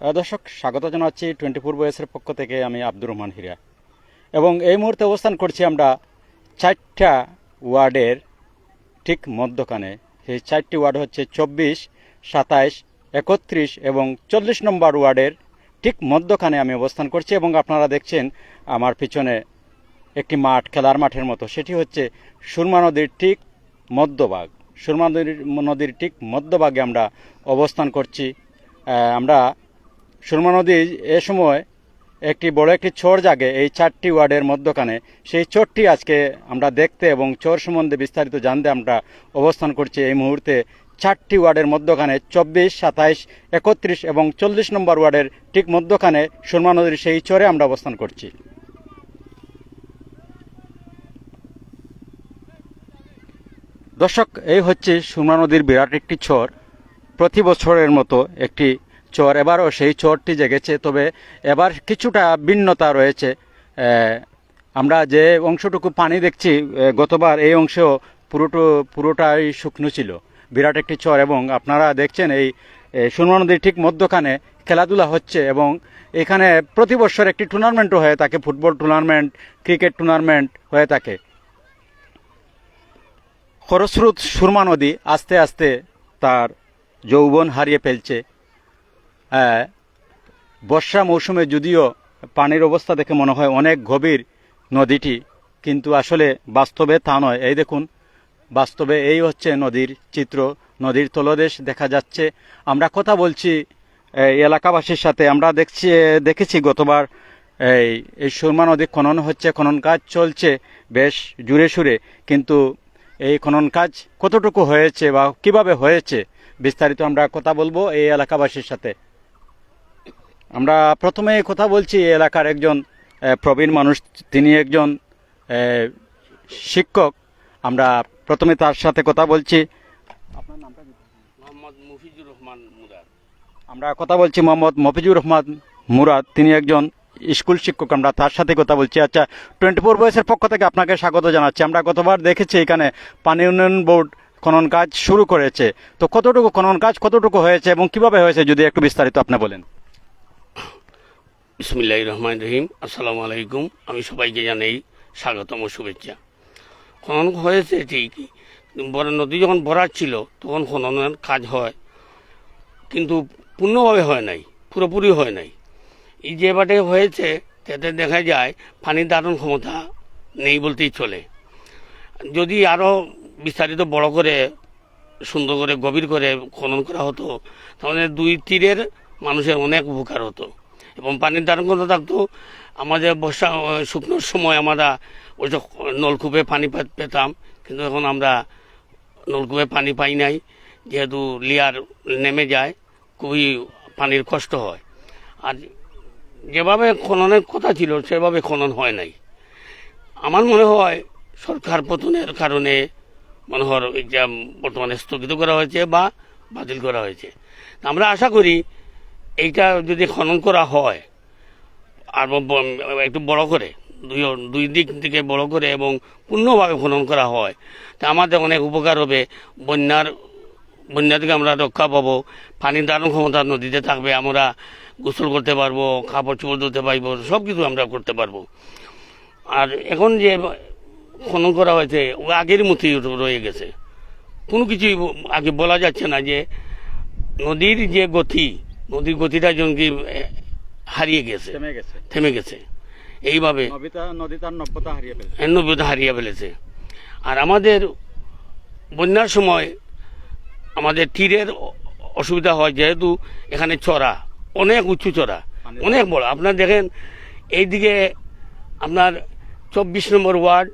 দর্শক, স্বাগত জানাচ্ছি টোয়েন্টি ফোর বয়সের পক্ষ থেকে আমি আব্দুর রহমান হিরা এবং এই মুহূর্তে অবস্থান করছি আমরা চারটা ওয়ার্ডের ঠিক মধ্যখানে। সেই চারটি ওয়ার্ড হচ্ছে চব্বিশ, সাতাইশ, একত্রিশ এবং চল্লিশ নম্বর ওয়ার্ডের ঠিক মধ্যখানে আমি অবস্থান করছি এবং আপনারা দেখছেন আমার পিছনে একটি মাঠ, খেলার মাঠের মতো। সেটি হচ্ছে সুরমা নদীর ঠিক মধ্যভাগ। সুরমা নদীর নদীর ঠিক মধ্যভাগে আমরা অবস্থান করছি। আমরা সুরমা নদী এ সময় একটি বড় একটি চর জাগে এই চারটি ওয়ার্ডের মধ্যখানে। সেই চরটি আজকে আমরা দেখতে এবং চর সম্বন্ধে বিস্তারিত জানতে আমরা অবস্থান করছি এই মুহূর্তে। চারটি ওয়ার্ডের মধ্যখানে চব্বিশ, সাতাইশ, একত্রিশ এবং চল্লিশ নম্বর ওয়ার্ডের ঠিক মধ্যখানে সুরমা নদীর সেই চরে আমরা অবস্থান করছি। দর্শক, এই হচ্ছে সুরমা নদীর বিরাট একটি চর। প্রতি বছরের মতো একটি চর এবারও সেই চরটি জেগেছে তবে এবার কিছুটা ভিন্নতা রয়েছে। আমরা যে অংশটুকু পানি দেখছি গতবার এই অংশেও পুরোটো পুরোটাই শুকনো ছিল। বিরাট একটি চর এবং আপনারা দেখছেন এই এ, সুরমা নদীর ঠিক মধ্যখানে খেলাধুলা হচ্ছে এবং এখানে প্রতি বছর একটি টুর্নামেন্টও হয়ে থাকে ফুটবল টুর্নামেন্ট ক্রিকেট টুর্নামেন্ট হয়ে থাকে। খরস্রোত সুরমা নদী আস্তে আস্তে তার যৌবন হারিয়ে ফেলছে। বর্ষা মৌসুমে যদিও পানির অবস্থা দেখে মনে হয় অনেক গভীর নদীটি, কিন্তু আসলে বাস্তবে তা নয়। এই দেখুন, বাস্তবে এই হচ্ছে নদীর চিত্র, নদীর তলদেশ দেখা যাচ্ছে। আমরা কথা বলছি, এই এলাকাবাসীর সাথে। আমরা দেখছি, দেখেছি গতবার, এই এই সুরমা নদী খনন হচ্ছে, খনন কাজ চলছে বেশ জুড়ে সুরে, কিন্তু এই খনন কাজ কতটুকু হয়েছে বা কীভাবে হয়েছে বিস্তারিত আমরা কথা বলব এই এলাকাবাসীর সাথে। আমরা প্রথমে কথা বলছি এলাকার একজন প্রবীণ মানুষ তিনি একজন শিক্ষক। আমরা প্রথমে তার সাথে কথা বলছি। আপনার নামটা মোহাম্মদ মুফিজুর রহমান মুরাদ। আমরা কথা বলছি মোহাম্মদ মফিজুর রহমান মুরাদ তিনি একজন স্কুল শিক্ষক। আমরা তার সাথে কথা বলছি। আচ্ছা টোয়েন্টি ফোর বয়সের পক্ষ থেকে আপনাকে স্বাগত জানাচ্ছি। আমরা গতবার দেখেছি এখানে পানি উন্নয়ন বোর্ড খনন কাজ শুরু করেছে। তো কতটুকু খনন কাজ কতটুকু হয়েছে এবং কীভাবে হয়েছে যদি একটু বিস্তারিত আপনি বলেন। বিসমিল্লাহ রহমান রহিম আসসালামু আলাইকুম। আমি সবাইকে জানাই স্বাগতম শুভেচ্ছা। খনন হয়েছে বড় নদী যখন ভরাট ছিল, তখন খননের কাজ হয়, কিন্তু পূর্ণভাবে হয় নাই, পুরোপুরি হয় নাই। এই যে বাটে হয়েছে, তাতে দেখা যায় পানির দারুণ ক্ষমতা নেই বলতেই চলে। যদি আরও বিস্তারিত বড় করে, সুন্দর করে, গভীর করে খনন করা হতো, তাহলে দুই তীরের মানুষের অনেক উপকার হতো। এবং পানির দারুণতা থাকতো, আমাদের বর্ষা শুকনোর সময় আমরা ওই যে নলকূপে পানি পেতাম, কিন্তু এখন আমরা নলকূপে পানি পাই নাই, যেহেতু লিয়ার নেমে যায়, খুবই পানির কষ্ট হয়। আর যেভাবে খননের কথা ছিল, সেভাবে খনন হয় নাই। আমার মনে হয় সরকার পতনের কারণে মনে হয় এটা বর্তমানে স্থগিত করা হয়েছে বা বাতিল করা হয়েছে। আমরা আশা করি এইটা যদি খনন করা হয়, আর একটু বড় করে, দুই দুই দিক থেকে বড় করে এবং পূর্ণভাবে খনন করা হয়, তা আমাদের অনেক উপকার হবে। বন্যার, বন্যা থেকে আমরা রক্ষা পাবো। পানির দারুণ ক্ষমতা নদীতে থাকবে, আমরা গোসল করতে পারব কাপড় চোপড় ধুতে পারব সব কিছু আমরা করতে পারব। আর এখন যে খনন করা হয়েছে, ও আগের মতোই রয়ে গেছে। কোনো কিছুই আগে বলা যাচ্ছে না যে নদীর যে গতি নদীর গতিটা যেন কি হারিয়ে গেছে। থেমে গেছে। থেমে গেছে। এইভাবে নব্যতা হারিয়ে ফেলেছে। আর আমাদের বন্যার সময় আমাদের তীরের অসুবিধা হয় যেহেতু এখানে চড়া অনেক উঁচু চড়া অনেক বড়। আপনার দেখেন এইদিকে আপনার চব্বিশ নম্বর ওয়ার্ড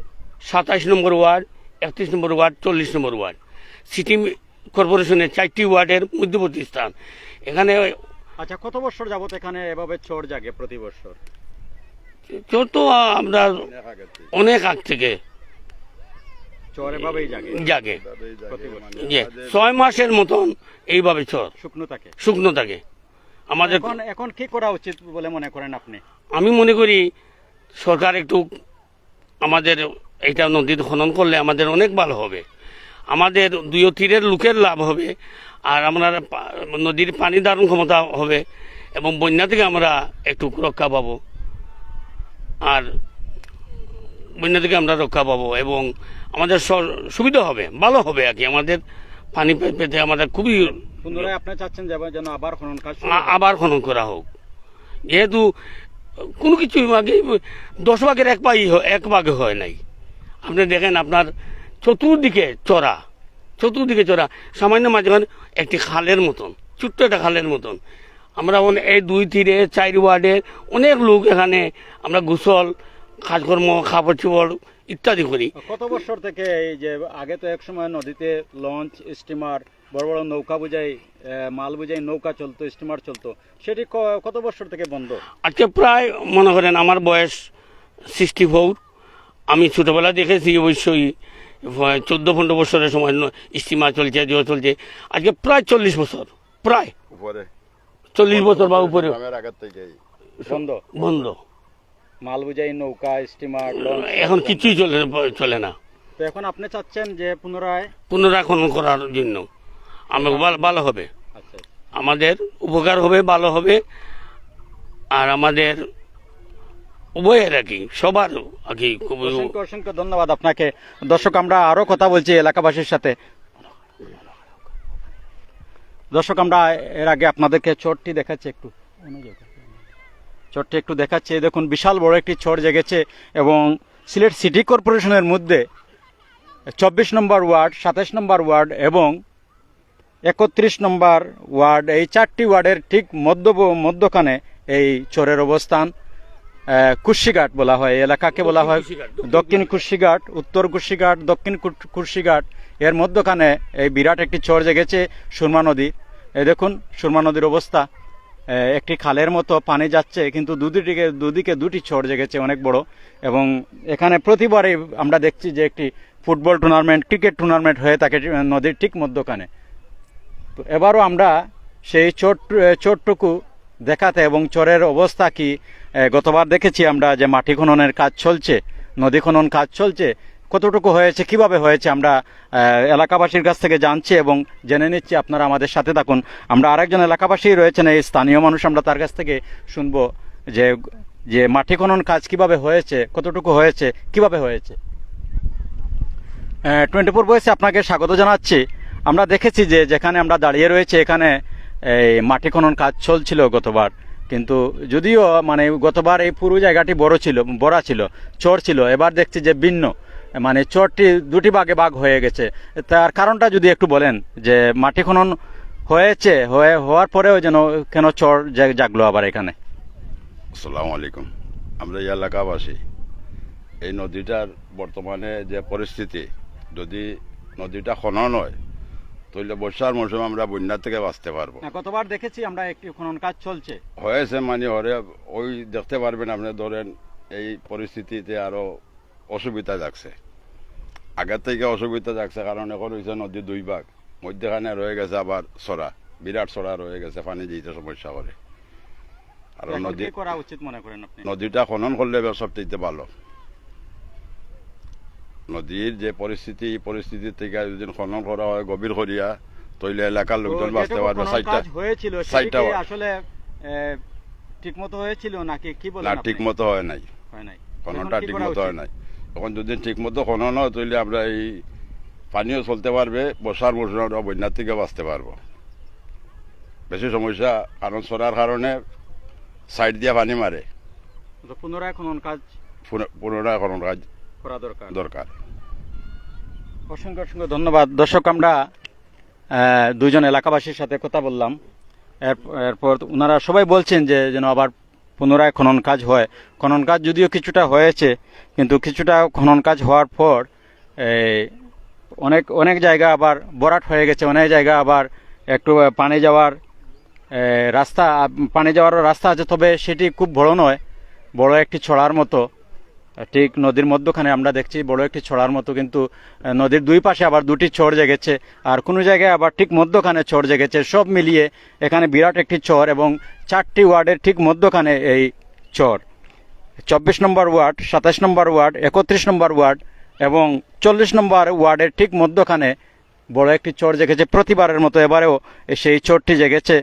সাতাশ নম্বর ওয়ার্ড একত্রিশ নম্বর ওয়ার্ড চল্লিশ নম্বর ওয়ার্ড। সিটি কর্পোরেশনের চারটি ওয়ার্ডের মধ্যবর্তী স্থান। এখানে আচ্ছা কত বছর যাবত এখানে এভাবে চোর জাগে প্রতি বছর? চোর তো আমরা অনেক আগ থেকে চোর এভাবেই জাগে? জাগে। প্রতি বছর যে ছয় মাসের মতন এইভাবে চর। শুকনো থাকে? শুকনো থাকে। আমাদের এখন এখন কি করা উচিত বলে মনে করেন আপনি? আমি মনে করি সরকার একটু আমাদের এইটা নদীতে খনন করলে আমাদের অনেক ভালো হবে। আমাদের দুই তীরের লোকের লাভ হবে। আর আমরা নদীর পানি ধারণ ক্ষমতা হবে এবং বন্যা থেকে আমরা একটু রক্ষা পাবো। আর বন্যা থেকে আমরা রক্ষা পাবো এবং আমাদের সুবিধা হবে ভালো হবে আর কি। আমাদের পানি পেতে আমাদের খুবই আপনি চাচ্ছেন যেন আবার খনন কাজ আবার খনন করা হোক। যেহেতু কোনো কিছু আগে দশ ভাগের এক হ- এক ভাগে হয় নাই। আপনি দেখেন আপনার চতুর্দিকে চড়া। চতুর্দিকে চড়া। সামান্য মাঝখানে একটি খালের মতন ছোট্ট একটা খালের মতন। আমরা এই দুই তীরে চার ওয়ার্ডের অনেক লোক এখানে আমরা গোসল কাজকর্ম খাবার চোপড় ইত্যাদি করি। কত বছর থেকে এই যে আগে তো এক সময় নদীতে লঞ্চ স্টিমার বড় বড় নৌকা বুঝাই মাল বুঝাই নৌকা চলতো স্টিমার চলতো সেটি কত বছর থেকে বন্ধ? আজকে প্রায় মনে করেন আমার বয়স সিক্সটি ফোর আমি ছোটোবেলা দেখেছি অবশ্যই চোদ্দ পনেরো বছরের সময় স্টিমার চলছে জিও চলছে। আজকে প্রায় চল্লিশ বছর প্রায়। উপরে। চল্লিশ বছর বা উপরে। বন্ধ? বন্ধ। মাল বুঝাই নৌকা স্টিমার এখন কিছুই চলে চলে না। তো এখন আপনি চাচ্ছেন যে পুনরায় পুনরায় খনন করার জন্য। আমাকে ভালো ভালো হবে। আচ্ছা। আমাদের উপকার হবে ভালো হবে। আর আমাদের উভয়ের আর কি সবার আর কি অসংখ্য অসংখ্য ধন্যবাদ আপনাকে। দর্শক আমরা আরও কথা বলছি এলাকাবাসীর সাথে। দর্শক আমরা এর আগে আপনাদেরকে চোরটি দেখাচ্ছি একটু। চোরটি একটু দেখাচ্ছি। দেখুন বিশাল বড় একটি চোর জেগেছে এবং সিলেট সিটি কর্পোরেশনের মধ্যে চব্বিশ নম্বর ওয়ার্ড সাতাশ নম্বর ওয়ার্ড এবং একত্রিশ নম্বর ওয়ার্ড এই চারটি ওয়ার্ডের ঠিক মধ্য মধ্যখানে এই চোরের অবস্থান। আহ, কুর্শিঘাট বলা হয় এলাকাকে বলা হয় দক্ষিণ কুর্শিঘাট উত্তর কুর্শিঘাট দক্ষিণ কুর- কুর্শিঘাট এর মধ্যখানে এই বিরাট একটি চর জেগেছে সুরমা নদী। এ দেখুন সুরমা নদীর অবস্থা। একটি খালের মতো পানি যাচ্ছে কিন্তু দুদিকে দুদিকে দুটি চর জেগেছে অনেক বড়। এবং এখানে প্রতিবারই আমরা দেখছি যে একটি ফুটবল টুর্নামেন্ট ক্রিকেট টুর্নামেন্ট হয়ে থাকে নদীর ঠিক মধ্যখানে। তো এবারও আমরা সেই চোট চোটটুকু দেখাতে এবং চরের অবস্থা কি? গতবার দেখেছি আমরা যে মাটি খননের কাজ চলছে, নদী খনন কাজ চলছে। কতটুকু হয়েছে, কীভাবে হয়েছে আমরা এলাকাবাসীর কাছ থেকে জানছি এবং জেনে নিচ্ছি। আপনারা আমাদের সাথে থাকুন। আমরা আরেকজন এলাকাবাসী রয়েছেন, এই স্থানীয় মানুষ আমরা তার কাছ থেকে শুনব যে যে মাটি খনন কাজ কীভাবে হয়েছে, কতটুকু হয়েছে, কীভাবে হয়েছে। টোয়েন্টি ফোর বয়সে আপনাকে স্বাগত জানাচ্ছি। আমরা দেখেছি যে যেখানে আমরা দাঁড়িয়ে রয়েছে, এখানে এই মাটি খনন কাজ চলছিল গতবার। কিন্তু যদিও মানে গতবার এই পুরো জায়গাটি বড় ছিল, বড়া ছিল, চর ছিল, এবার দেখছি যে ভিন্ন। মানে চরটি দুটি ভাগে ভাগ হয়ে গেছে। তার কারণটা যদি একটু বলেন, যে মাটি খনন হয়েছে, হয়ে হওয়ার পরেও যেন কেন চর জাগলো আবার এখানে? আসসালামু আলাইকুম। আমরা এই এলাকাবাসী, এই নদীটার বর্তমানে যে পরিস্থিতি, যদি নদীটা খনন হয় তাহলে বর্ষার মৌসুমে আমরা বন্যার থেকে বাঁচতে পারব। গতবার দেখেছি আমরা একটি খনন কাজ চলছে। হয়েছে মানে হরে ওই দেখতে পারবেন আপনি ধরেন এই পরিস্থিতিতে আরও অসুবিধা যাচ্ছে। আগের থেকে অসুবিধা যাচ্ছে কারণ এখন হয়েছে নদী দুই ভাগ। মধ্যখানে রয়ে গেছে আবার সরা বিরাট সরা রয়ে গেছে পানি দিতে সমস্যা করে। আর নদী করা উচিত মনে করেন আপনি? নদীটা খনন করলে সবচেয়ে ভালো। নদীর যে পরিস্থিতি পরিস্থিতি থেকে যদি খনন করা হয় গভীর করিয়া তৈলে এলাকার লোকজন বাঁচতে পারবে কাজ হয়েছিল ওয়ার্ড। আসলে ঠিক মতো হয়েছিল নাকি? কি বলেন না আপনি? ঠিক মতো হয় নাই। হয় নাই। খননটা ঠিক মতো হয় নাই। এখন যদি ঠিক মতো খনন হয় তাহলে আমরা এই পানিও চলতে পারবে বর্ষার মৌসুমে আমরা বন্যার থেকে বাঁচতে পারব। বেশি সমস্যা কারণ সরার কারণে সাইড দিয়ে পানি মারে। পুনরায় খনন কাজ পুনরায় খনন কাজ করা দরকার। দরকার। অসংখ্য অসংখ্য ধন্যবাদ। দর্শক আমরা আহ, দুইজন এলাকাবাসীর সাথে কথা বললাম। এরপর ওনারা সবাই বলছেন যে যেন আবার পুনরায় খনন কাজ হয়। খনন কাজ যদিও কিছুটা হয়েছে কিন্তু কিছুটা খনন কাজ হওয়ার পর অনেক অনেক জায়গা আবার বরাট হয়ে গেছে। অনেক জায়গা আবার একটু পানি যাওয়ার রাস্তা পানি যাওয়ার রাস্তা আছে তবে সেটি খুব বড় নয়। বড় একটি ছড়ার মতো। ঠিক নদীর মধ্যখানে আমরা দেখছি বড় একটি ছড়ার মতো কিন্তু নদীর দুই পাশে আবার দুটি চর জেগেছে। আর কোনো জায়গায় আবার ঠিক মধ্যখানে ছড় জেগেছে। সব মিলিয়ে এখানে বিরাট একটি ছড় এবং চারটি ওয়ার্ডের ঠিক মধ্যখানে এই চর চব্বিশ নম্বর ওয়ার্ড, সাতাশ নম্বর ওয়ার্ড, একত্রিশ নম্বর ওয়ার্ড এবং চল্লিশ নম্বর ওয়ার্ডের ঠিক মধ্যখানে বড় একটি চর জেগেছে। প্রতিবারের মতো এবারেও সেই চরটি জেগেছে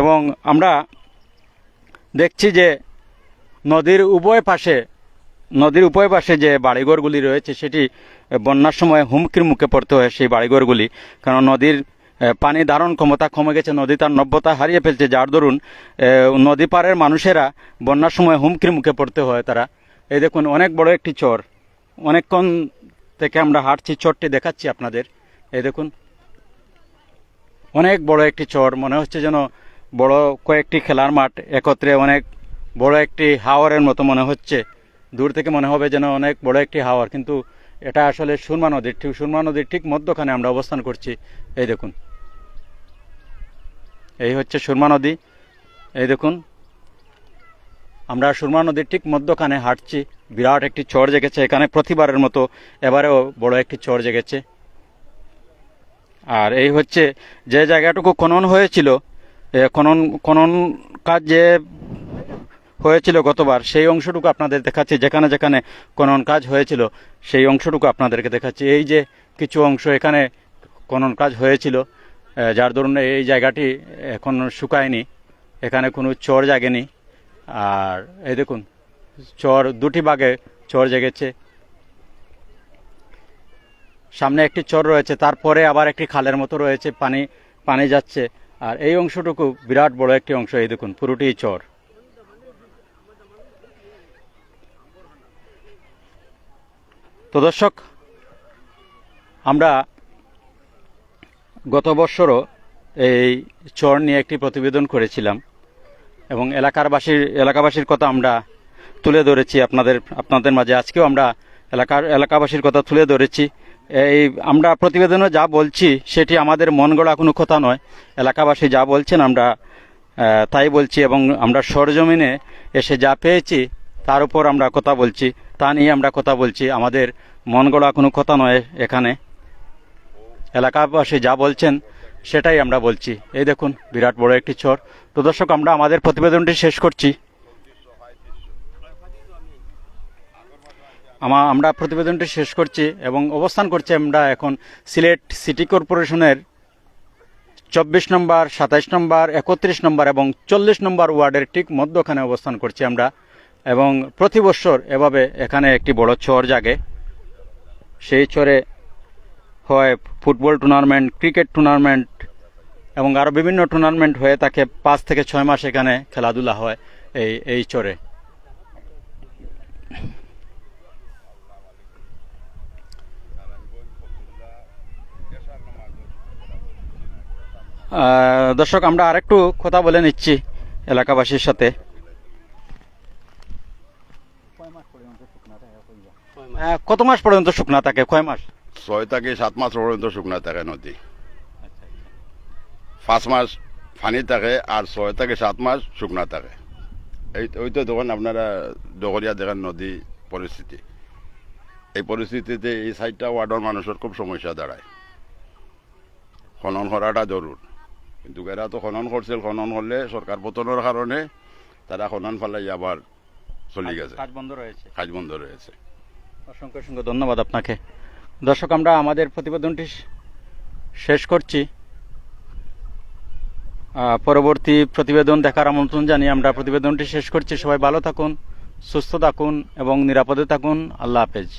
এবং আমরা দেখছি যে নদীর উভয় পাশে নদীর উভয় পাশে যে বাড়িঘরগুলি রয়েছে, সেটি বন্যার সময় হুমকির মুখে পড়তে হয় সেই বাড়িঘরগুলি। কারণ নদীর পানি ধারণ ক্ষমতা কমে গেছে, নদী তার নব্যতা হারিয়ে ফেলছে, যার দরুন নদী পাড়ের মানুষেরা বন্যার সময় হুমকির মুখে পড়তে হয় তারা। এই দেখুন, অনেক বড় একটি চর। অনেকক্ষণ থেকে আমরা হাঁটছি, চরটি দেখাচ্ছি আপনাদের। এই দেখুন, অনেক বড় একটি চর। মনে হচ্ছে যেন বড় কয়েকটি খেলার মাঠ। একত্রে অনেক বড় একটি হাওয়ারের মতো মনে হচ্ছে। দূর থেকে মনে হবে যেন অনেক বড় একটি হাওয়ার, কিন্তু এটা আসলে সুরমা নদীর, ঠিক সুরমা নদীর ঠিক মধ্যখানে আমরা অবস্থান করছি। এই দেখুন। এই হচ্ছে সুরমা নদী। এই দেখুন। আমরা সুরমা নদীর ঠিক মধ্যখানে হাঁটছি। বিরাট একটি চর জেগেছে এখানে, প্রতিবারের মতো এবারেও বড় একটি চর জেগেছে। আর এই হচ্ছে যে জায়গাটুকু খনন হয়েছিল খনন খনন কাজ যে হয়েছিল গতবার। সেই অংশটুকু আপনাদের দেখাচ্ছি। যেখানে যেখানে খনন কাজ হয়েছিল, সেই অংশটুকু আপনাদেরকে দেখাচ্ছি। এই যে কিছু অংশ এখানে খনন কাজ হয়েছিল যার দরুন এই জায়গাটি এখন শুকায়নি। এখানে কোনো চর জাগেনি। আর এই দেখুন, চর দুটি ভাগে চর জেগেছে। সামনে একটি চর রয়েছে, তারপরে আবার একটি খালের মতো রয়েছে, পানি পানি যাচ্ছে। আর এই অংশটুকু বিরাট বড় একটি অংশ, এই দেখুন, পুরোটি চর। তো দর্শক, আমরা গত বছরও এই চর নিয়ে একটি প্রতিবেদন করেছিলাম এবং এলাকারবাসীর, এলাকাবাসীর কথা আমরা তুলে ধরেছি আপনাদের আপনাদের মাঝে। আজকেও আমরা এলাকার, এলাকাবাসীর কথা তুলে ধরেছি। এই আমরা প্রতিবেদনে যা বলছি সেটি আমাদের মন গড়া কোনো কথা নয়। এলাকাবাসী যা বলছেন আমরা তাই বলছি এবং আমরা সরজমিনে এসে যা পেয়েছি তার উপর আমরা কথা বলছি। তা নিয়ে আমরা কথা বলছি। আমাদের মন গড়া কোনো কথা নয় এখানে। এলাকাবাসী যা বলছেন, সেটাই আমরা বলছি। এই দেখুন, বিরাট বড় একটি চর। তো দর্শক, আমরা আমাদের প্রতিবেদনটি শেষ করছি। আমা আমরা প্রতিবেদনটি শেষ করছি এবং অবস্থান করছি আমরা এখন সিলেট সিটি কর্পোরেশনের চব্বিশ নম্বর, সাতাইশ নম্বর, একত্রিশ নম্বর এবং চল্লিশ নম্বর ওয়ার্ডের ঠিক মধ্যখানে অবস্থান করছি আমরা। এবং প্রতি বছর এভাবে এখানে একটি বড় চর জাগে। সেই চরে হয় ফুটবল টুর্নামেন্ট, ক্রিকেট টুর্নামেন্ট এবং আরও বিভিন্ন টুর্নামেন্ট হয়ে থাকে। পাঁচ থেকে ছয় মাস এখানে খেলাধুলা হয় এই এই চরে। দর্শক, আমরা আরেকটু কথা বলে নিচ্ছি এলাকাবাসীর সাথে। কত মাস পর্যন্ত শুকনা থাকে? কয় মাস? ছয় থেকে সাত মাস পর্যন্ত শুকনা থাকে নদী। পাঁচ মাস পানি থাকে আর ছয় থেকে সাত মাস শুকনা থাকে। এই ওই তো তখন আপনারা ডগরিয়া দেখেন নদী পরিস্থিতি। এই পরিস্থিতিতে এই সাইডটা ওয়ার্ডের মানুষের খুব সমস্যা দাঁড়ায়। খনন করাটা জরুর। কিন্তু এরা তো খনন করছিল খনন করলে সরকার পতনের কারণে তারা খনন ফেলাই আবার চলে গেছে। কাজ বন্ধ রয়েছে। কাজ বন্ধ রয়েছে। অসংখ্য অসংখ্য ধন্যবাদ আপনাকে। দর্শক আমরা আমাদের প্রতিবেদনটি শেষ করছি। পরবর্তী প্রতিবেদন দেখার আমন্ত্রণ জানিয়ে আমরা প্রতিবেদনটি শেষ করছি। সবাই ভালো থাকুন সুস্থ থাকুন এবং নিরাপদে থাকুন। আল্লাহ হাফেজ।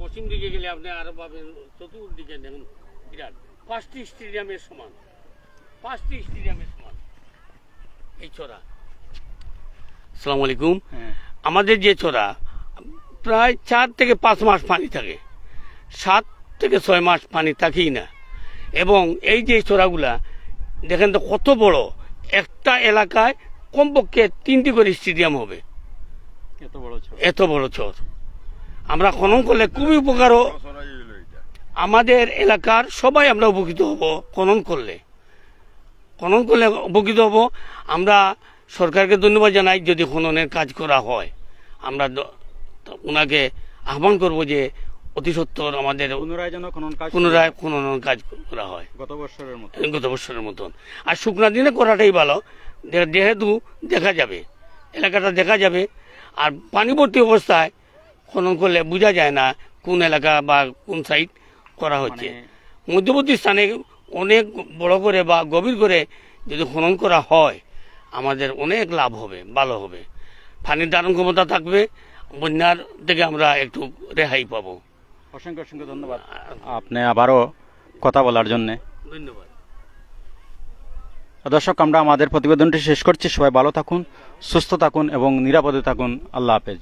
পশ্চিম দিকে গেলে আপনি আরও পাবেন চতুর্দিকে দেখুন বিরাট। পাঁচটি স্টেডিয়ামের সমান। পাঁচটি স্টেডিয়ামের সমান। এই চড়া আসসালামু আলাইকুম। হ্যাঁ। আমাদের যে চড়া প্রায় চার থেকে পাঁচ মাস পানি থাকে। সাত থেকে ছয় মাস পানি থাকেই না। এবং এই যে চড়াগুলা দেখেন তো কত বড়। একটা এলাকায় কমপক্ষে তিনটি করে স্টেডিয়াম হবে। এত বড় ছোট এত বড় চর। আমরা খনন করলে খুবই উপকার আমাদের এলাকার সবাই আমরা উপকৃত হব খনন করলে। খনন করলে উপকৃত হব। আমরা সরকারকে ধন্যবাদ জানাই যদি খননের কাজ করা হয়। আমরা ওনাকে আহ্বান করব যে অতি সত্তর আমাদের পুনরায় যেন খনন কাজ পুনরায় খননের কাজ করা হয়। গত বছরের মতো গত বছরের মতন। আর শুকনা দিনে করাটাই ভালো। যেহেতু দেখা যাবে। এলাকাটা দেখা যাবে। আর পানিবর্তী অবস্থায় খনন করলে বোঝা যায় না কোন এলাকা বা কোন সাইড করা হচ্ছে। মানে মধ্যবর্তী স্থানে অনেক বড় করে বা গভীর করে যদি খনন করা হয় আমাদের অনেক লাভ হবে ভালো হবে। পানির ধারণ ক্ষমতা থাকবে। বন্যার থেকে আমরা একটু রেহাই পাব। অসংখ্য অসংখ্য ধন্যবাদ। আপনি আবারও কথা বলার জন্যে। ধন্যবাদ। দর্শক আমরা আমাদের প্রতিবেদনটি শেষ করছি। সবাই ভালো থাকুন সুস্থ থাকুন এবং নিরাপদে থাকুন। আল্লাহ হাফেজ।